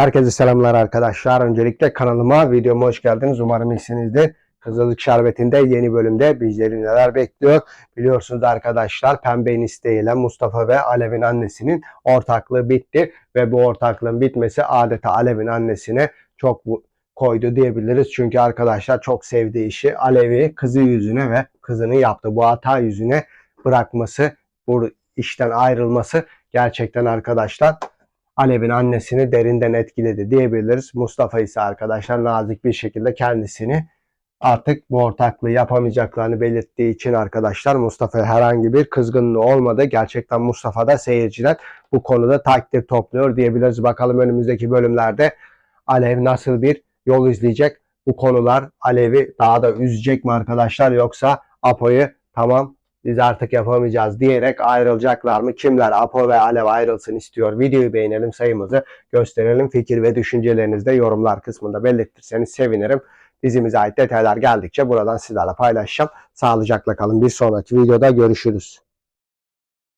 Herkese selamlar arkadaşlar. Öncelikle kanalıma, videoma hoş geldiniz. Umarım iyisinizdir. Kızılcık Şerbeti'nde yeni bölümde bizleri neler bekliyor? Biliyorsunuz arkadaşlar Pembe'nin isteğiyle Mustafa ve Alev'in annesinin ortaklığı bitti. Ve bu ortaklığın bitmesi adeta Alev'in annesine çok koydu diyebiliriz. Çünkü arkadaşlar çok sevdiği işi Alev'i kızı yüzüne ve kızının yaptığı bu hata yüzüne bırakması, bu işten ayrılması gerçekten arkadaşlar Alev'in annesini derinden etkiledi diyebiliriz. Mustafa ise arkadaşlar nazik bir şekilde kendisini artık bu ortaklığı yapamayacaklarını belirttiği için arkadaşlar Mustafa herhangi bir kızgınlığı olmadı. Gerçekten Mustafa da seyirciden bu konuda takdir topluyor diyebiliriz. Bakalım önümüzdeki bölümlerde Alev nasıl bir yol izleyecek? Bu konular Alev'i daha da üzecek mi arkadaşlar yoksa Apo'yu tamam biz artık yapamayacağız diyerek ayrılacaklar mı? Kimler Apo ve Alev ayrılsın istiyor? Videoyu beğenelim sayımızı gösterelim. Fikir ve düşüncelerinizi de yorumlar kısmında belirtirseniz sevinirim. Dizimize ait detaylar geldikçe buradan sizlerle paylaşacağım. Sağlıcakla kalın. Bir sonraki videoda görüşürüz.